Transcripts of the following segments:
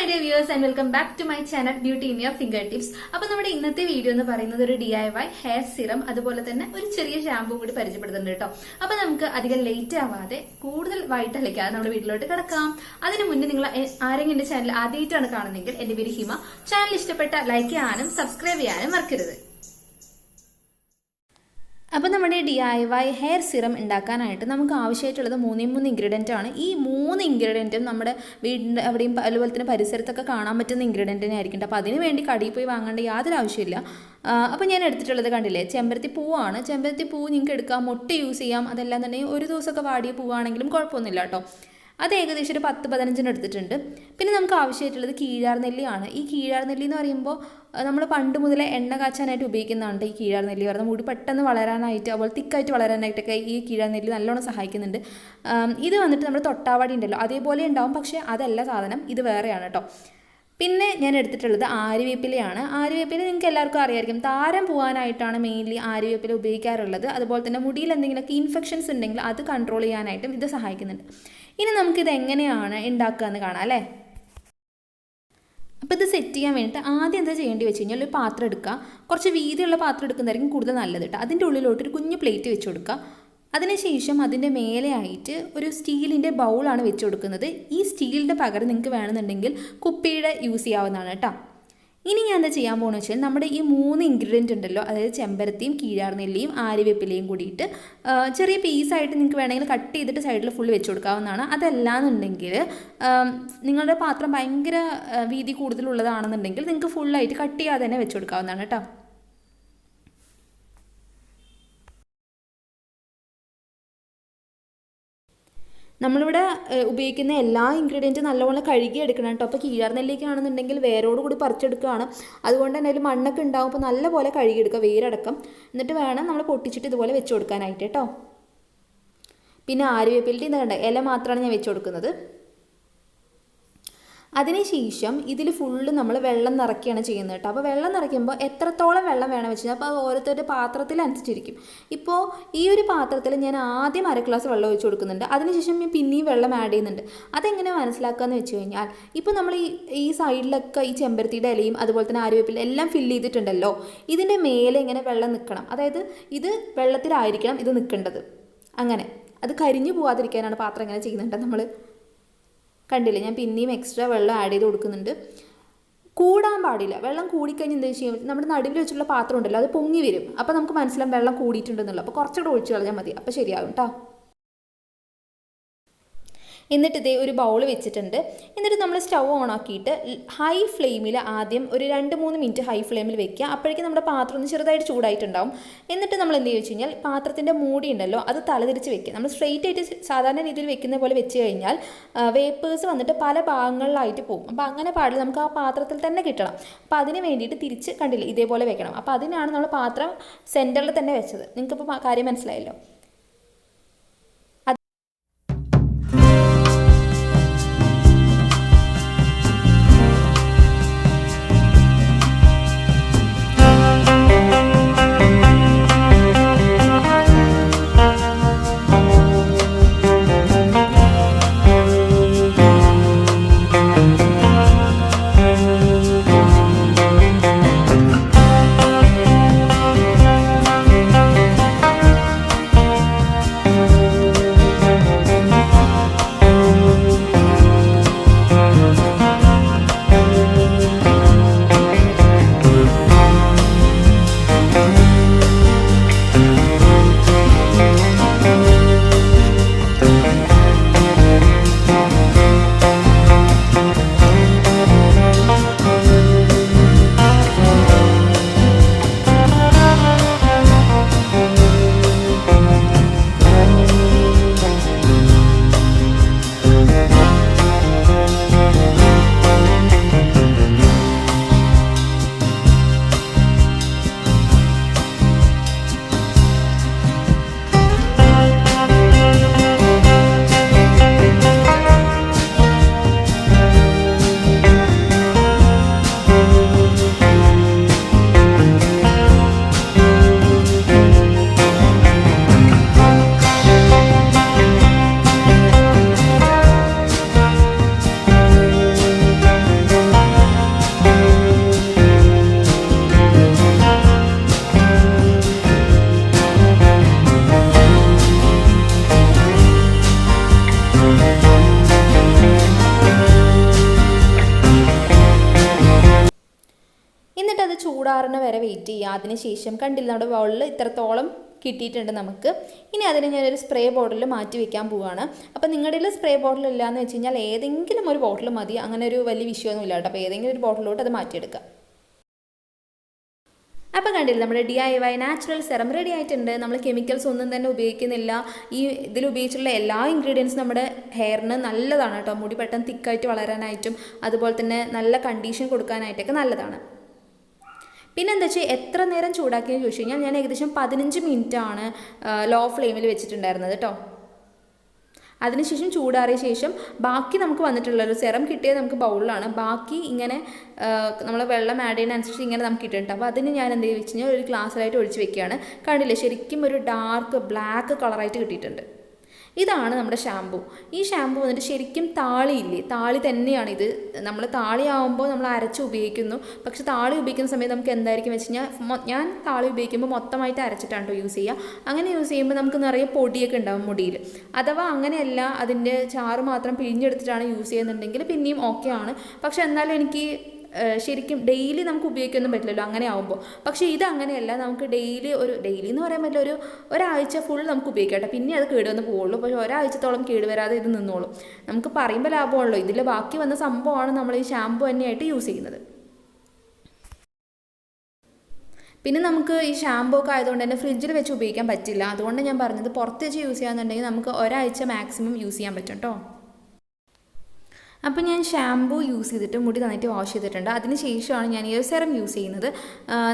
My dear viewers and welcome back to my channel beauty in your finger tips അപ്പൊ നമ്മുടെ ഇന്നത്തെ video എന്ന് പറയുന്നത് ഒരു D I Y hair serum അതുപോലെ തന്നെ ഒരു ചെറിയ ഷാമ്പൂ കൂടി പരിചയപ്പെടുത്തുന്നുണ്ട് കേട്ടോ. അപ്പൊ നമുക്ക് അധികം ലേറ്റ് ആവാതെ കൂടുതൽ വൈകിട്ടളിക്കാതെ നമ്മുടെ വീട്ടിലോട്ട് കിടക്കാം. അതിനു മുന്നേ നിങ്ങൾ ആരെങ്കിലും എന്റെ ചാനൽ ആദ്യമായിട്ടാണ് കാണുന്നതെങ്കിൽ എന്റെ പേര് ഹിമ. ചാനൽ ഇഷ്ടപ്പെട്ട ലൈക്ക് ചെയ്യാനും സബ്സ്ക്രൈബ് ചെയ്യാനും മറക്കരുത്. അപ്പോൾ നമ്മുടെ D I Y hair serum ഉണ്ടാക്കാനായിട്ട് നമുക്ക് ആവശ്യമായിട്ടുള്ളത് മൂന്നേ മൂന്ന് ഇൻഗ്രീഡിയന്റ് ആണ്. ഈ മൂന്ന് ഇൻഗ്രീഡിയന്റും നമ്മുടെ വീടിന്റെ എവിടെയും പ- അതുപോലെ തന്നെ പരിസരത്തൊക്കെ കാണാൻ പറ്റുന്ന ഇൻഗ്രീഡിയന്റിനെ ആയിരിക്കും. അപ്പോൾ അതിന് വേണ്ടി കടയിൽ പോയി വാങ്ങേണ്ട യാതൊരു ആവശ്യമില്ല അപ്പോൾ ഞാൻ എടുത്തിട്ടുള്ളത് കണ്ടില്ലേ ചെമ്പരത്തി പൂവാണ്. ചെമ്പരത്തി പൂ നിങ്ങൾക്ക് എടുക്കാം മുട്ട യൂസ് ചെയ്യാം. അതെല്ലാം തന്നെ ഒരു ദിവസമൊക്കെ വാടിയ പൂവാണെങ്കിലും കുഴപ്പമൊന്നുമില്ല കേട്ടോ. അത് ഏകദേശം ഒരു പത്ത് പതിനഞ്ചിന് എടുത്തിട്ടുണ്ട്. പിന്നെ നമുക്ക് ആവശ്യമായിട്ടുള്ളത് കീഴാർ നെല്ലിയാണ് ഈ കീഴാർ നെല്ലി എന്ന് പറയുമ്പോൾ നമ്മൾ പണ്ട് മുതലേ എണ്ണ കാച്ചാനായിട്ട് ഉപയോഗിക്കുന്നതാണ് ഈ കീഴാർ നെല്ലി പറഞ്ഞാൽ മുടി പെട്ടെന്ന് വളരാനായിട്ട് അതുപോലെ തിക്കായിട്ട് വളരാനായിട്ടൊക്കെ ഈ കീഴാർ നെല്ലി നല്ലോണം സഹായിക്കുന്നുണ്ട്. ഇത് വന്നിട്ട് നമ്മുടെ തൊട്ടാവാടി ഉണ്ടല്ലോ അതേപോലെ ഉണ്ടാവും. പക്ഷേ അതല്ല സാധനം ഇത് വേറെയാണ് കേട്ടോ. പിന്നെ ഞാൻ എടുത്തിട്ടുള്ളത് ആര്യവേപ്പിലയാണ്. ആര്യവേപ്പില നിങ്ങൾക്ക് എല്ലാവർക്കും അറിയായിരിക്കും. താരം പോകാനായിട്ടാണ് മെയിൻലി ആര്യവേപ്പില ഉപയോഗിക്കാറുള്ളത്. അതുപോലെ തന്നെ മുടിയിൽ എന്തെങ്കിലുമൊക്കെ ഇൻഫെക്ഷൻസ് ഉണ്ടെങ്കിൽ അത് കൺട്രോൾ ചെയ്യാനായിട്ടും ഇത് സഹായിക്കുന്നുണ്ട്. ഇനി നമുക്കിത് എങ്ങനെയാണ് ഉണ്ടാക്കുക എന്ന് കാണാം അല്ലേ? അപ്പോൾ ഇത് സെറ്റ് ചെയ്യാൻ വേണ്ടിയിട്ട് ആദ്യം എന്താ ചെയ്യേണ്ടി വെച്ച് കഴിഞ്ഞാൽ ഒരു പാത്രം എടുക്കുക. കുറച്ച് വീതിയുള്ള പാത്രം എടുക്കുന്നതായിരിക്കും കൂടുതൽ നല്ലത് കേട്ടോ അതിന്റെ ഉള്ളിലോട്ട് ഒരു കുഞ്ഞു പ്ലേറ്റ് വെച്ച് കൊടുക്കുക. അതിനുശേഷം അതിന്റെ മേലെയായിട്ട് ഒരു സ്റ്റീലിന്റെ ബൗളാണ് വെച്ച് കൊടുക്കുന്നത്. ഈ സ്റ്റീലിന്റെ പകരം നിങ്ങൾക്ക് വേണമെന്നുണ്ടെങ്കിൽ കുപ്പിയുടെ യൂസ് ചെയ്യാവുന്നതാണ് കേട്ടോ ഇനി ഞാൻ എന്താ ചെയ്യാൻ പോകുന്നത് വെച്ചാൽ നമ്മുടെ ഈ മൂന്ന് ഇൻഗ്രീഡിയന്റ് ഉണ്ടല്ലോ അതായത് ചെമ്പരത്തിയും കീഴാർനെല്ലിയും ആര്യവേപ്പിലയും കൂടിയിട്ട് ചെറിയ പീസായിട്ട് നിങ്ങൾക്ക് വേണമെങ്കിൽ കട്ട് ചെയ്തിട്ട് സൈഡിൽ ഫുൾ വെച്ച് കൊടുക്കാവുന്നതാണ്. അതല്ലാന്നുണ്ടെങ്കിൽ നിങ്ങളുടെ പാത്രം ഭയങ്കര വീതി കൂടുതലുള്ളതാണെന്നുണ്ടെങ്കിൽ നിങ്ങൾക്ക് ഫുള്ളായിട്ട് കട്ട് ചെയ്യാതെ തന്നെ വെച്ച് കൊടുക്കാവുന്നതാണ് കേട്ടോ. നമ്മളിവിടെ ഉപയോഗിക്കുന്ന എല്ലാ ഇൻഗ്രീഡിയന്റും നല്ലപോലെ കഴുകി എടുക്കണം കേട്ടോ. അപ്പോൾ കീഴാർ നെല്ലിക്കാണെന്നുണ്ടെങ്കിൽ വേരോട് കൂടി പറിച്ചെടുക്കുകയാണ്. അതുകൊണ്ട് തന്നെ അതിൽ മണ്ണൊക്കെ ഉണ്ടാവും. അപ്പോൾ നല്ലപോലെ കഴുകിയെടുക്കുക വേരടക്കം. എന്നിട്ട് വേണം നമ്മൾ പൊട്ടിച്ചിട്ട് ഇതുപോലെ വെച്ച് കൊടുക്കാനായിട്ട് കേട്ടോ. പിന്നെ ആര്യവേപ്പിലിന്റെ ഇത് കണ്ട ഇല മാത്രമാണ് ഞാൻ വെച്ച് കൊടുക്കുന്നത്. അതിനുശേഷം ഇതിൽ ഫുള്ള് നമ്മൾ വെള്ളം നിറയ്ക്കുകയാണ് ചെയ്യുന്നത് കേട്ടോ. അപ്പോൾ വെള്ളം നിറയ്ക്കുമ്പോൾ എത്രത്തോളം വെള്ളം വേണം വെച്ചാൽ അപ്പോൾ ഓരോരുത്തരുടെ പാത്രത്തിലനുസരിച്ചിരിക്കും. ഇപ്പോൾ ഈ ഒരു പാത്രത്തിൽ ഞാൻ ആദ്യം അര ഗ്ലാസ് വെള്ളം ഒഴിച്ച് കൊടുക്കുന്നുണ്ട്. അതിനുശേഷം ഞാൻ പിന്നെയും വെള്ളം ആഡ് ചെയ്യുന്നുണ്ട്. അതെങ്ങനെ മനസ്സിലാക്കുക എന്ന് വെച്ച് കഴിഞ്ഞാൽ ഇപ്പോൾ നമ്മൾ ഈ ഈ സൈഡിലൊക്കെ ഈ ചെമ്പരത്തിയുടെ ഇലയും അതുപോലെ തന്നെ ആര്യവേപ്പില എല്ലാം ഫില്ല് ചെയ്തിട്ടുണ്ടല്ലോ. ഇതിന്റെ മേലെ ഇങ്ങനെ വെള്ളം നിൽക്കണം. അതായത് ഇത് വെള്ളത്തിലായിരിക്കണം ഇത് നിൽക്കേണ്ടത്. അങ്ങനെ. അത് കരിഞ്ഞു പോകാതിരിക്കാനാണ് പാത്രം ഇങ്ങനെ ചെയ്യുന്നുണ്ട് നമ്മൾ. കണ്ടില്ലേ? ഞാൻ പിന്നെയും എക്സ്ട്രാ വെള്ളം ആഡ് ചെയ്ത് കൊടുക്കുന്നുണ്ട്. കൂടാൻ പാടില്ല. വെള്ളം കൂടിക്കഴിഞ്ഞ് എന്താ പറ്റും നമ്മുടെ നടുവിൽ വെച്ചുള്ള പാത്രം ഉണ്ടല്ലോ അത് പൊങ്ങി വരും. അപ്പോൾ നമുക്ക് മനസ്സിലാവും വെള്ളം കൂടിയിട്ടുണ്ടെന്നുള്ളത്. അപ്പോൾ കുറച്ചുകൂടെ ഒഴിച്ച് കളഞ്ഞാൽ മതി. അപ്പോൾ ശരിയാകും കേട്ടോ എന്നിട്ട് ഇതേ ഒരു ബൗൾ വെച്ചിട്ടുണ്ട്. എന്നിട്ട് നമ്മൾ സ്റ്റൗ ഓൺ ആക്കിയിട്ട് ഹൈ ഫ്ലെയിമിൽ ആദ്യം ഒരു രണ്ട് മൂന്ന് മിനിറ്റ് ഹൈ ഫ്ലെയിമിൽ വെക്കുക. അപ്പോഴേക്കും നമ്മുടെ പാത്രം ഒന്ന് ചെറുതായിട്ട് ചൂടായിട്ടുണ്ടാവും. എന്നിട്ട് നമ്മൾ എന്ത് ചെയ്യുക കഴിഞ്ഞാൽ പാത്രത്തിന്റെ മൂടി ഉണ്ടല്ലോ അത് തലതിരിച്ച് വെക്കുക. നമ്മൾ സ്ട്രെയിറ്റ് ആയിട്ട് സാധാരണ രീതിയിൽ വെക്കുന്ന പോലെ വെച്ച് കഴിഞ്ഞാൽ വേപ്പേഴ്സ് വന്നിട്ട് പല ഭാഗങ്ങളിലായിട്ട് പോകും. അപ്പോൾ അങ്ങനെ പാടില്ല നമുക്ക് ആ പാത്രത്തിൽ തന്നെ കിട്ടണം. അപ്പോൾ അതിന് വേണ്ടിയിട്ട് തിരിച്ച് കണ്ടില്ല ഇതേപോലെ വെക്കണം. അപ്പോൾ അതിനാണ് നമ്മൾ പാത്രം സെന്ററിൽ തന്നെ വെച്ചത്. നിങ്ങൾക്കിപ്പോൾ കാര്യം മനസ്സിലായല്ലോ. ചൂടാറുന്ന വരെ വെയിറ്റ് ചെയ്യുക അതിനുശേഷം കണ്ടില്ല നമ്മുടെ ബൗളിൽ ഇത്രത്തോളം കിട്ടിയിട്ടുണ്ട് നമുക്ക്. ഇനി അതിനെ ഞാനൊരു സ്പ്രേ ബോട്ടിൽ മാറ്റി വെക്കാൻ പോവുകയാണ് അപ്പോൾ നിങ്ങളുടെ സ്പ്രേ ബോട്ടിൽ ഇല്ലയെന്ന് വെച്ച് കഴിഞ്ഞാൽ ഏതെങ്കിലും ഒരു ബോട്ടിൽ മതി. അങ്ങനെ ഒരു വലിയ വിഷയമൊന്നും ഇല്ല കേട്ടോ. അപ്പോൾ ഏതെങ്കിലും ഒരു ബോട്ടിലോട്ട് അത് മാറ്റിയെടുക്കുക അപ്പോൾ കണ്ടില്ല നമ്മുടെ D I Y natural serum ready ആയിട്ടുണ്ട്. നമ്മൾ കെമിക്കൽസ് ഒന്നും തന്നെ ഉപയോഗിക്കുന്നില്ല. ഈ ഇതിൽ ഉപയോഗിച്ചിട്ടുള്ള എല്ലാ ഇൻഗ്രീഡിയൻസും നമ്മുടെ ഹെയറിന് നല്ലതാണ് കേട്ടോ. മുടി പെട്ടെന്ന് തിക്കായിട്ട് വളരാനായിട്ടും അതുപോലെ തന്നെ നല്ല കണ്ടീഷൻ കൊടുക്കാനായിട്ടൊക്കെ നല്ലതാണ്. പിന്നെ എന്താ വെച്ചാൽ എത്ര നേരം ചൂടാക്കിയെന്ന് ചോദിച്ചു കഴിഞ്ഞാൽ ഞാൻ ഏകദേശം പതിനഞ്ച് മിനിറ്റാണ് ലോ ഫ്ലെയിമിൽ വെച്ചിട്ടുണ്ടായിരുന്നത് കേട്ടോ അതിനുശേഷം ചൂടാറിയ ശേഷം ബാക്കി നമുക്ക് വന്നിട്ടുള്ള ഒരു സെറം കിട്ടിയത് നമുക്ക് ബൗളിലാണ്. ബാക്കി ഇങ്ങനെ നമ്മൾ വെള്ളം ആഡ് ചെയ്യുന്നതനുസരിച്ച് ഇങ്ങനെ നമുക്ക് കിട്ടുന്നുണ്ട് അപ്പോൾ അതിന് ഞാൻ എന്ത് വെച്ച് കഴിഞ്ഞാൽ ഒരു ഗ്ലാസ്സിലായിട്ട് ഒഴിച്ച് വെക്കുകയാണ്. കണ്ടില്ലേ ശരിക്കും ഒരു ഡാർക്ക് ബ്ലാക്ക് കളറായിട്ട് കിട്ടിയിട്ടുണ്ട്. ഇതാണ് നമ്മുടെ ഷാമ്പു ഈ ഷാമ്പു വന്നിട്ട് ശരിക്കും താളിയില്ലേ? താളി തന്നെയാണ് ഇത്. നമ്മൾ താളി ആവുമ്പോൾ നമ്മൾ അരച്ച് ഉപയോഗിക്കുന്നു. പക്ഷെ താളി ഉപയോഗിക്കുന്ന സമയത്ത് നമുക്ക് എന്തായിരിക്കും വെച്ച് കഴിഞ്ഞാൽ ഞാൻ താളി ഉപയോഗിക്കുമ്പോൾ മൊത്തമായിട്ട് അരച്ചിട്ടാണ് യൂസ് ചെയ്യുക അങ്ങനെ യൂസ് ചെയ്യുമ്പോൾ നമുക്ക് നിറയെ പൊടിയൊക്കെ ഉണ്ടാവും മുടിയിൽ അഥവാ അങ്ങനെയല്ല അതിന്റെ ചാറ് മാത്രം പിഴിഞ്ഞെടുത്തിട്ടാണ് യൂസ് ചെയ്യുന്നുണ്ടെങ്കിൽ പിന്നെയും ഓക്കെ ആണ് പക്ഷെ എന്നാലും എനിക്ക് ശരിക്കും ഡെയിലി നമുക്ക് ഉപയോഗിക്കൊന്നും പറ്റില്ലല്ലോ അങ്ങനെ ആവുമ്പോൾ പക്ഷേ ഇത് അങ്ങനെയല്ല നമുക്ക് ഡെയിലി ഒരു ഡെയിലി എന്ന് പറയാൻ പറ്റില്ല ഒരു ഒരാഴ്ച ഫുൾ നമുക്ക് ഉപയോഗിക്കാം കേട്ടോ പിന്നെ അത് കേടുവന്ന് പോവുള്ളൂ പക്ഷേ ഒരാഴ്ചത്തോളം കേടുവരാതെ ഇത് നിന്നോളൂ. നമുക്ക് പറയുമ്പോൾ ലാഭമാണല്ലോ. ഇതിൽ ബാക്കി വന്ന സംഭവമാണ് നമ്മൾ ഈ ഷാമ്പു തന്നെയായിട്ട് യൂസ് ചെയ്യുന്നത്. പിന്നെ നമുക്ക് ഈ ഷാമ്പൂ ഒക്കെ ആയതുകൊണ്ട് തന്നെ ഫ്രിഡ്ജിൽ വെച്ച് ഉപയോഗിക്കാൻ പറ്റില്ല. അതുകൊണ്ട് ഞാൻ പറഞ്ഞത് പുറത്ത് വെച്ച് യൂസ് ചെയ്യാന്നുണ്ടെങ്കിൽ നമുക്ക് ഒരാഴ്ച മാക്സിമം യൂസ് ചെയ്യാൻ പറ്റും കേട്ടോ അപ്പോൾ ഞാൻ ഷാമ്പൂ യൂസ് ചെയ്തിട്ട് മുടി നന്നായിട്ട് വാഷ് ചെയ്തിട്ടുണ്ട്. അതിന് ശേഷമാണ് ഞാൻ ഈ ഒരു സെറം യൂസ് ചെയ്യുന്നത്.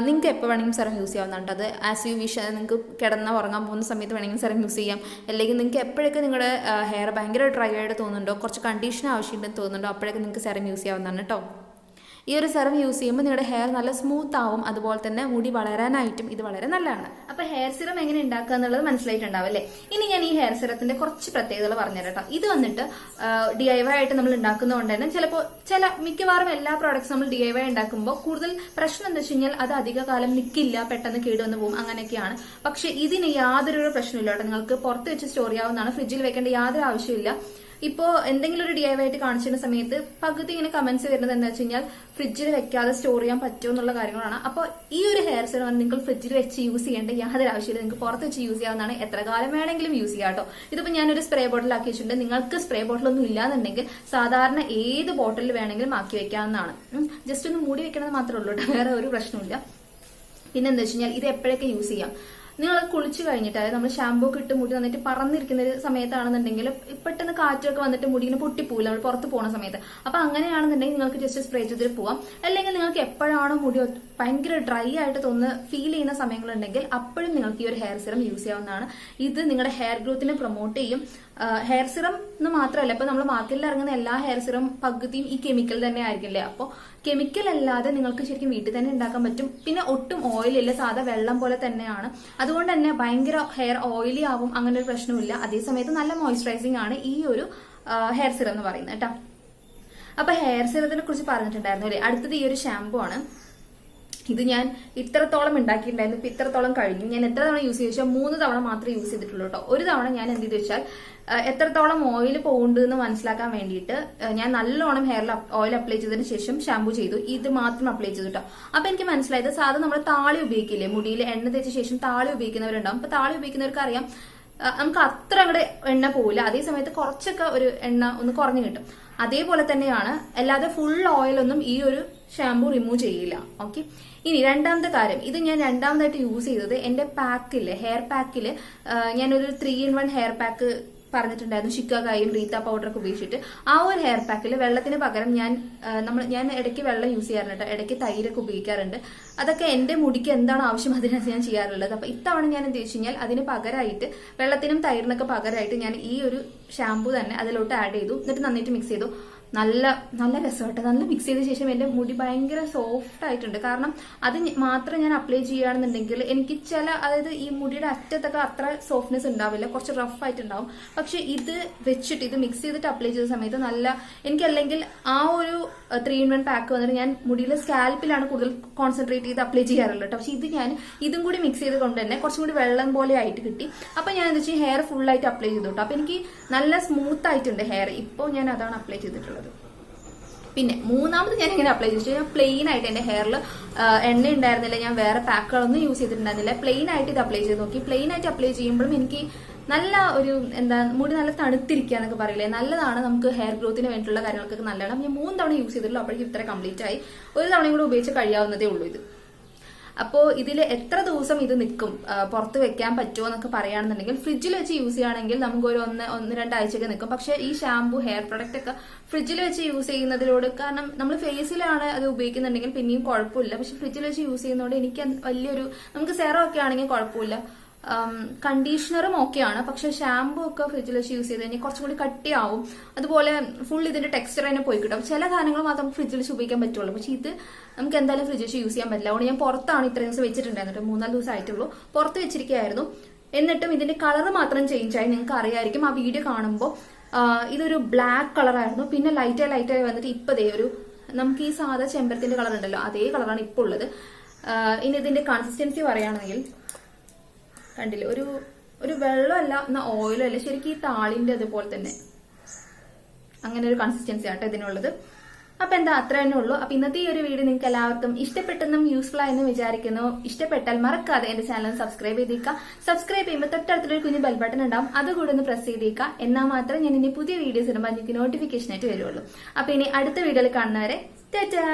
നിങ്ങൾക്ക് എപ്പോൾ വേണമെങ്കിലും സെറം യൂസ് ചെയ്യാവുന്നതാണ് അത് ആസ് യു വിഷ് നിങ്ങൾക്ക് കിടന്ന ഉറങ്ങാൻ പോകുന്ന സമയത്ത് വേണമെങ്കിൽ സെറം യൂസ് ചെയ്യാം. അല്ലെങ്കിൽ നിങ്ങൾക്ക് എപ്പോഴൊക്കെ നിങ്ങളുടെ ഹെയർ ഭയങ്കര ഡ്രൈ ആയിട്ട് തോന്നുന്നുണ്ടോ കുറച്ച് കണ്ടീഷൻ ആവശ്യമുണ്ടെന്ന് തോന്നുന്നുണ്ടോ അപ്പോഴൊക്കെ നിങ്ങൾക്ക് സെറം യൂസ് ചെയ്യാവുന്നതാണ് കേട്ടോ. ഈ ഒരു സെറം യൂസ് ചെയ്യുമ്പോൾ നിങ്ങളുടെ ഹെയർ നല്ല സ്മൂത്ത് ആവും. അതുപോലെ തന്നെ മുടി വളരാനായിട്ടും ഇത് വളരെ നല്ലതാണ്. അപ്പൊ ഹെയർ സിറം എങ്ങനെ ഉണ്ടാക്കുക എന്നുള്ളത് മനസ്സിലായിട്ടുണ്ടാവും അല്ലേ? ഇനി ഞാൻ ഈ ഹെയർ സിറത്തിന്റെ കുറച്ച് പ്രത്യേകതകൾ പറഞ്ഞുതരാം ഇത് വന്നിട്ട് ഡി ഐ വൈ ആയിട്ട് നമ്മൾ ഉണ്ടാക്കുന്നതുകൊണ്ട് തന്നെ ചിലപ്പോൾ ചില മിക്കവാറും എല്ലാ പ്രോഡക്ട്സ് നമ്മൾ ഡി ഐ വൈ ഉണ്ടാക്കുമ്പോൾ കൂടുതൽ പ്രശ്നം എന്താ വെച്ച് കഴിഞ്ഞാൽ അത് അധിക കാലം നിൽക്കില്ല പെട്ടെന്ന് കേടുവന്ന് പോകും അങ്ങനെയൊക്കെയാണ്. പക്ഷെ ഇതിന് യാതൊരു പ്രശ്നമില്ല കേട്ടോ. നിങ്ങൾക്ക് പുറത്ത് വെച്ച് സ്റ്റോർ ചെയ്യാവുന്നതാണ്. ഫ്രിഡ്ജിൽ വെക്കേണ്ട യാതൊരു ആവശ്യമില്ല ഇപ്പോ എന്തെങ്കിലും ഒരു ഡി ഐ ആയിട്ട് കാണിച്ചിരുന്ന സമയത്ത് പകുതി ഇങ്ങനെ കമന്റ്സ് വരുന്നത് എന്താ വെച്ച് കഴിഞ്ഞാൽ ഫ്രിഡ്ജിൽ വെക്കാതെ സ്റ്റോർ ചെയ്യാൻ പറ്റുമോ എന്നുള്ള കാര്യങ്ങളാണ്. അപ്പോൾ ഈ ഒരു ഹെയർ സെറം നിങ്ങൾ ഫ്രിഡ്ജിൽ വെച്ച് യൂസ് ചെയ്യേണ്ട യാതൊരു ആവശ്യമില്ല. നിങ്ങൾക്ക് പുറത്ത് വെച്ച് യൂസ് ചെയ്യാവുന്നതാണ്. എത്ര കാലം വേണമെങ്കിലും യൂസ് ചെയ്യാം കേട്ടോ. ഇതിപ്പോൾ ഞാനൊരു സ്പ്രേ ബോട്ടിൽ ആക്കി വെച്ചിട്ടുണ്ട് നിങ്ങൾക്ക് സ്പ്രേ ബോട്ടിൽ ഒന്നും ഇല്ലാന്നുണ്ടെങ്കിൽ സാധാരണ ഏത് ബോട്ടിൽ വേണമെങ്കിലും ആക്കി വെക്കാവുന്നതാണ്. ജസ്റ്റ് ഒന്ന് മൂടി വെക്കണമെന്ന് മാത്രമേ ഉള്ളൂ വേറെ ഒരു പ്രശ്നമില്ല പിന്നെ എന്താ വെച്ച് കഴിഞ്ഞാൽ ഇത് എപ്പോഴൊക്കെ യൂസ് ചെയ്യാം? നിങ്ങൾ കുളിച്ചു കഴിഞ്ഞിട്ട് അതായത് നമ്മൾ ഷാമ്പൂ ഇട്ട് മുടി വന്നിട്ട് പറന്നിരിക്കുന്ന ഒരു സമയത്താണെന്നുണ്ടെങ്കിൽ പെട്ടെന്ന് കാറ്റൊക്കെ വന്നിട്ട് മുടി ഇങ്ങനെ പൊട്ടിപ്പോവില്ല നമ്മൾ പുറത്ത് പോകുന്ന സമയത്ത്. അപ്പൊ അങ്ങനെയാണെന്നുണ്ടെങ്കിൽ നിങ്ങൾക്ക് ജസ്റ്റ് സ്പ്രേ ചെയ്തിട്ട് പോവാം. അല്ലെങ്കിൽ നിങ്ങൾക്ക് എപ്പോഴാണോ മുടി ഭയങ്കര ഡ്രൈ ആയിട്ട് തോന്നുന്ന ഫീൽ ചെയ്യുന്ന സമയങ്ങളുണ്ടെങ്കിൽ അപ്പോഴും നിങ്ങൾക്ക് ഈ ഒരു ഹെയർ സിറം യൂസ് ചെയ്യാവുന്നതാണ്. ഇത് നിങ്ങളുടെ ഹെയർ ഗ്രോത്തിനെ പ്രൊമോട്ട് ചെയ്യും. ഹെയർ സിറം എന്ന് മാത്രമല്ല ഇപ്പൊ നമ്മൾ മാർക്കറ്റിൽ ഇറങ്ങുന്ന എല്ലാ ഹെയർ സിറം പകുതിയും ഈ കെമിക്കൽ തന്നെ ആയിരിക്കില്ലേ? അപ്പോൾ കെമിക്കൽ അല്ലാതെ നിങ്ങൾക്ക് ശരിക്കും വീട്ടിൽ തന്നെ ഉണ്ടാക്കാൻ പറ്റും. പിന്നെ ഒട്ടും ഓയിലില്ല സാധാ വെള്ളം പോലെ തന്നെയാണ്. അതുകൊണ്ട് തന്നെ ഭയങ്കര ഹെയർ ഓയിലി ആവും അങ്ങനെ ഒരു പ്രശ്നമില്ല അതേസമയത്ത് നല്ല മോയ്സ്ചറൈസിംഗ് ആണ് ഈ ഒരു ഹെയർ സിറം എന്ന് പറയുന്നത് കേട്ടോ. അപ്പൊ ഹെയർ സിറത്തിനെ കുറിച്ച് പറഞ്ഞിട്ടുണ്ടായിരുന്നു അല്ലേ? അടുത്തത് ഈ ഒരു ഷാമ്പു ആണ്. ഇത് ഞാൻ ഇത്രത്തോളം ഉണ്ടാക്കിയിട്ടുണ്ടായിരുന്നു. ഇപ്പൊ ഇത്രത്തോളം കഴിഞ്ഞു. ഞാൻ എത്ര തവണ യൂസ് ചെയ്തു വെച്ചാൽ മൂന്ന് തവണ മാത്രമേ യൂസ് ചെയ്തിട്ടുള്ളൂ കേട്ടോ. ഒരു തവണ ഞാൻ എന്ത് ചെയ്തു വെച്ചാൽ എത്രത്തോളം ഓയിൽ പോകുന്നുണ്ട് എന്ന് മനസ്സിലാക്കാൻ വേണ്ടിയിട്ട് ഞാൻ നല്ലോണം ഹെയറിൽ ഓയിൽ അപ്ലൈ ചെയ്തതിന് ശേഷം ഷാമ്പു ചെയ്തു. ഇത് മാത്രം അപ്ലൈ ചെയ്തു കേട്ടോ. അപ്പൊ എനിക്ക് മനസ്സിലായത് സാധാരണ നമ്മൾ താളി ഉപയോഗിക്കില്ലേ? മുടിയിൽ എണ്ണ തേച്ച ശേഷം താളി ഉപയോഗിക്കുന്നവരുണ്ടാവും. അപ്പൊ താളി ഉപയോഗിക്കുന്നവർക്ക് അറിയാം നമുക്ക് അത്ര അങ്ങോട്ട് എണ്ണ പോവില്ല. അതേ സമയത്ത് കുറച്ചൊക്കെ ഒരു എണ്ണ ഒന്ന് കുറഞ്ഞു കിട്ടും. അതേപോലെ തന്നെയാണ് അല്ലാതെ ഫുൾ ഓയിലൊന്നും ഈ ഒരു ഷാമ്പു റിമൂവ് ചെയ്യില്ല. ഓക്കെ ഇനി രണ്ടാമത്തെ കാര്യം. ഇത് ഞാൻ രണ്ടാമതായിട്ട് യൂസ് ചെയ്തത് എന്റെ പാക്കിൽ ഹെയർ പാക്കിൽ ഞാനൊരു three in one hair pack പറഞ്ഞിട്ടുണ്ടായിരുന്നു ഷിക്കായും റീത്ത പൗഡറൊക്കെ ഉപയോഗിച്ചിട്ട്. ആ ഒരു ഹെയർ പാക്കിൽ വെള്ളത്തിന് പകരം ഞാൻ നമ്മൾ ഞാൻ ഇടയ്ക്ക് വെള്ളം യൂസ് ചെയ്യാറുണ്ട് ഇടയ്ക്ക് തൈരൊക്കെ ഉപയോഗിക്കാറുണ്ട്. അതൊക്കെ എന്റെ മുടിക്ക് എന്താണ് ആവശ്യം അതിനകത്ത് ഞാൻ ചെയ്യാറുള്ളത്. അപ്പൊ ഇത്തവണ ഞാൻ എന്ത് വെച്ച് കഴിഞ്ഞാൽ അതിന് പകരമായിട്ട് വെള്ളത്തിനും തൈരിനൊക്കെ പകരമായിട്ട് ഞാൻ ഈ ഒരു ഷാമ്പു തന്നെ അതിലോട്ട് ആഡ് ചെയ്തു. എന്നിട്ട് നന്നായിട്ട് മിക്സ് ചെയ്തു. നല്ല നല്ല രസമായിട്ട് നല്ല മിക്സ് ചെയ്ത ശേഷം എന്റെ മുടി ഭയങ്കര സോഫ്റ്റ് ആയിട്ടുണ്ട്. കാരണം അത് മാത്രം ഞാൻ അപ്ലൈ ചെയ്യുകയാണെന്നുണ്ടെങ്കിൽ എനിക്ക് ചില അതായത് ഈ മുടിയുടെ അറ്റത്തൊക്കെ അത്ര സോഫ്റ്റ്നെസ് ഉണ്ടാവില്ല. കുറച്ച് റഫ് ആയിട്ടുണ്ടാവും. പക്ഷെ ഇത് വെച്ചിട്ട് ഇത് മിക്സ് ചെയ്തിട്ട് അപ്ലൈ ചെയ്ത സമയത്ത് നല്ല എനിക്കല്ലെങ്കിൽ ആ ഒരു ത്രീ ഇൻ വൺ പാക്ക് വന്നിട്ട് ഞാൻ മുടിയിൽ സ്കാൽപ്പിലാണ് കൂടുതൽ കോൺസെൻട്രേറ്റ് ചെയ്ത് അപ്ലൈ ചെയ്യാറുള്ളത് പക്ഷെ ഇത് ഞാൻ ഇതും കൂടി മിക്സ് ചെയ്ത് കൊണ്ട് തന്നെ കുറച്ചും കൂടി വെള്ളം പോലെ ആയിട്ട് കിട്ടി. അപ്പൊ ഞാൻ എന്താ വെച്ചാൽ ഹെയർ ഫുൾ ആയിട്ട് അപ്ലൈ ചെയ്തു കേട്ടോ. അപ്പൊ എനിക്ക് നല്ല സ്മൂത്ത് ആയിട്ടുണ്ട് ഹെയർ ഇപ്പോൾ ഞാൻ അതാണ് അപ്ലൈ ചെയ്തിട്ടുള്ളത്. പിന്നെ മൂന്നാമത് ഞാൻ ഇങ്ങനെ അപ്ലൈ ചെയ്തു. ഞാൻ പ്ലെയിൻ ആയിട്ട് എന്റെ ഹെയറിൽ എണ്ണ ഉണ്ടായിരുന്നില്ല. ഞാൻ വേറെ പാക്കുകളൊന്നും യൂസ് ചെയ്തിട്ടുണ്ടായിരുന്നില്ല. പ്ലെയിൻ ആയിട്ട് ഇത് അപ്ലൈ ചെയ്ത് നോക്കി. പ്ലെയിൻ ആയിട്ട് അപ്ലൈ ചെയ്യുമ്പോഴും എനിക്ക് നല്ല ഒരു എന്താ മുടി നല്ല തണുത്തിരിക്കുക എന്നൊക്കെ പറയില്ലേ? നല്ലതാണ് നമുക്ക് ഹെയർ ഗ്രോത്തിന് വേണ്ടിയിട്ടുള്ള കാര്യങ്ങൾക്കൊക്കെ നല്ലതാണ്. ഞാൻ മൂന്ന് തവണ യൂസ് ചെയ്തിട്ടുള്ളൂ. അപ്പോഴേക്കും ഇത്ര കംപ്ലീറ്റ് ആയി. ഒരു തവണയും കൂടെ ഉപയോഗിച്ച് കഴിയാവുന്നതേ ഉള്ളൂ ഇത്. അപ്പോൾ ഇതിൽ എത്ര ദിവസം ഇത് നിൽക്കും പുറത്ത് വെക്കാൻ പറ്റുമോ എന്നൊക്കെ പറയുകയാണെന്നുണ്ടെങ്കിൽ ഫ്രിഡ്ജിൽ വെച്ച് യൂസ് ചെയ്യുകയാണെങ്കിൽ നമുക്ക് ഒരു ഒന്ന് ഒന്ന് രണ്ടാഴ്ചയൊക്കെ നിൽക്കും പക്ഷെ ഈ ഷാംപൂ ഹെയർ പ്രൊഡക്റ്റ് ഒക്കെ ഫ്രിഡ്ജിൽ വെച്ച് യൂസ് ചെയ്യുന്നതിലൂടെ കാരണം നമ്മൾ ഫേസിലാണ് അത് ഉപയോഗിക്കുന്നുണ്ടെങ്കിൽ പിന്നെയും കുഴപ്പമില്ല. പക്ഷെ ഫ്രിഡ്ജിൽ വെച്ച് യൂസ് ചെയ്യുന്നതുകൊണ്ട് എനിക്ക് വലിയൊരു നമുക്ക് സെറം ഒക്കെ ആണെങ്കിൽ കുഴപ്പമില്ല. കണ്ടീഷണറും ഓക്കെയാണ്. പക്ഷെ ഷാമ്പു ഒക്കെ ഫ്രിഡ്ജിൽ വെച്ച് യൂസ് ചെയ്ത് കഴിഞ്ഞാൽ കുറച്ചും കൂടി കട്ടിയാവും. അതുപോലെ ഫുൾ ഇതിന്റെ ടെക്സ്ചർ തന്നെ പോയി കിട്ടും. ചില സാധനങ്ങൾ മാത്രം നമുക്ക് ഫ്രിഡ്ജിൽ വെച്ച് ഉപയോഗിക്കാൻ പറ്റുള്ളൂ. പക്ഷെ ഇത് നമുക്ക് എന്തായാലും ഫ്രിഡ്ജിൽ വെച്ച് യൂസ് ചെയ്യാൻ പറ്റില്ല. അതുകൊണ്ട് ഞാൻ പുറത്താണ് ഇത്രയും ദിവസം വെച്ചിട്ടുണ്ടായിരുന്നത് മൂന്നാൽ ദിവസം ആയിട്ടുള്ളൂ. പുറത്ത് വെച്ചിരിക്കുകയായിരുന്നു. എന്നിട്ടും ഇതിന്റെ കളർ മാത്രം ചേഞ്ച് ആയി. നിങ്ങൾക്ക് അറിയായിരിക്കും. ആ വീഡിയോ കാണുമ്പോൾ ഇതൊരു ബ്ലാക്ക് കളറായിരുന്നു പിന്നെ ലൈറ്റായി ലൈറ്റായി വന്നിട്ട് ഇപ്പോ ദേ ഒരു നമുക്ക് ഈ സാധാ ചെമ്പരത്തിന്റെ കളർ ഉണ്ടല്ലോ. അതേ കളറാണ് ഇപ്പോൾ ഉള്ളത്. ഇനി ഇതിന്റെ കൺസിസ്റ്റൻസി പറയുകയാണെങ്കിൽ കണ്ടില്ലേ? ഒരു ഒരു വെള്ളമല്ല എന്നാ ഓയിലല്ല ശരിക്കും ഈ താളിന്റെ അതുപോലെ തന്നെ. അങ്ങനെ ഒരു കൺസിസ്റ്റൻസി ആട്ടോ ഇതിനുള്ളത്. അപ്പൊ എന്താ അത്ര തന്നെ ഉള്ളൂ. അപ്പൊ ഇന്നത്തെ ഈ ഒരു വീഡിയോ നിങ്ങൾക്ക് എല്ലാവർക്കും ഇഷ്ടപ്പെട്ടെന്നും യൂസ്ഫുൾ ആയെന്നും വിചാരിക്കുന്നു. ഇഷ്ടപ്പെട്ടാൽ മറക്കാതെ എന്റെ ചാനൽ സബ്സ്ക്രൈബ് ചെയ്തേക്കുക. സബ്സ്ക്രൈബ് ചെയ്യുമ്പോൾ തൊട്ടടുത്തൊരു കുഞ്ഞു ബെൽ ബട്ടൺ ഉണ്ടാവും. അതുകൂടെ ഒന്ന് പ്രസ് ചെയ്തേക്കുക. എന്നാൽ മാത്രമേ ഞാൻ ഇനി പുതിയ വീഡിയോസ് ഇടുമ്പോൾ നിങ്ങൾക്ക് നോട്ടിഫിക്കേഷൻ ആയിട്ട് വരുള്ളൂ. അപ്പൊ ഇനി അടുത്ത വീഡിയോയിൽ കാണുന്നവരെ ടാറ്റാ